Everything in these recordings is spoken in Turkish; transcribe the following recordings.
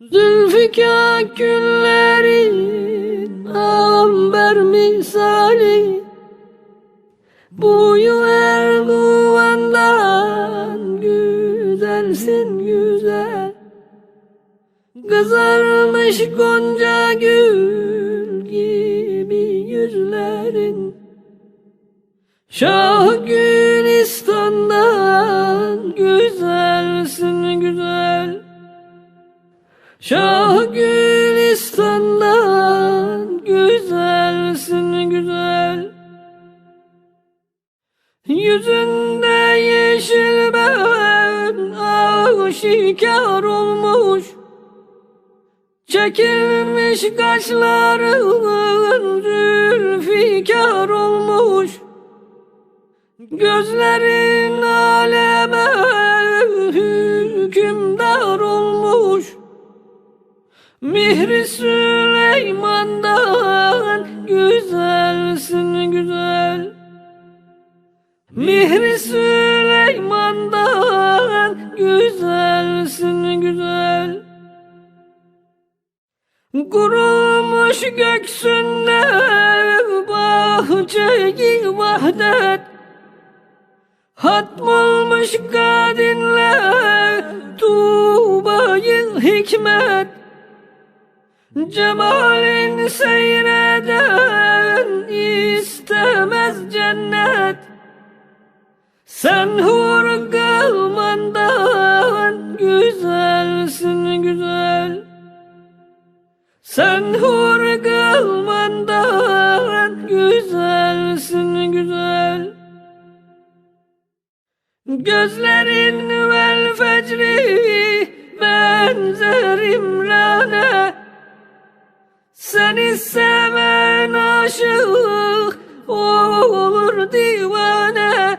Zülfikar günlerin amber misali. Boyu Erguvan'dan güzelsin güzel. Kızarmış gonca gül gibi yüzlerin. Şah Gülistan'dan Şah Gülistan'dan güzelsin güzel. Yüzünde yeşil ben aşikar olmuş. Çekilmiş kaşların zülfikar olmuş. Gözlerin aleme hükümdar Mihri Süleyman'dan güzelsin güzel. Mihri Süleyman'dan güzelsin güzel. Kurulmuş göksünde bahçeyi vahdet. Hatmolmuş kadinle tuğbayı hikmet Cemalin seyreden istemez cennet. Sen hur kılmandan güzelsin güzel. Sen hur kılmandan güzelsin güzel. Gözlerin vel fecri benzer İmran'e Seni seven aşık olur divane.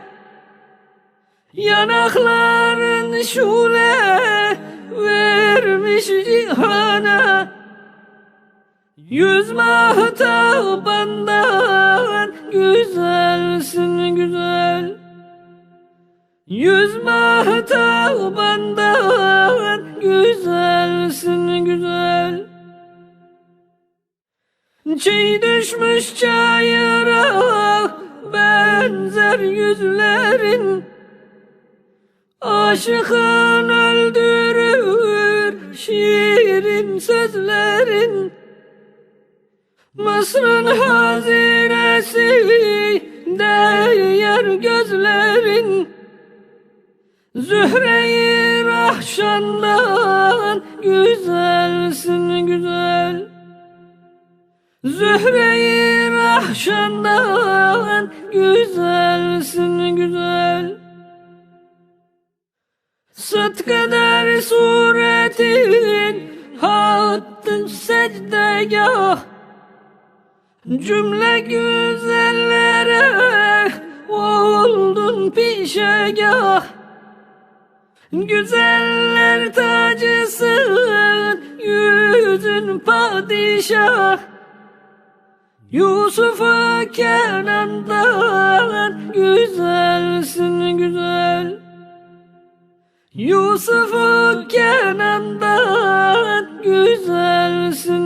Yanakların şule vermiş cihana Yüz mahtabandan güzelsin güzel. Yüz mahtabandan güzelsin Çiğ düşmüş çayıra benzer yüzlerin. Aşıkın öldürür şiirin sözlerin. Mısır'ın hazinesi değer gözlerin. Zühre-i Rahşan'dan güzelsin güzel Zühre-i Rahşan'dan güzelsin güzel. Sıt kadar suretin hattın secdegah. Cümle güzellere oldun pişegah. Güzeller tacısın yüzün padişah Yusuf'a Kenan'dan güzelsin güzel. Yusuf'a Kenan'dan güzelsin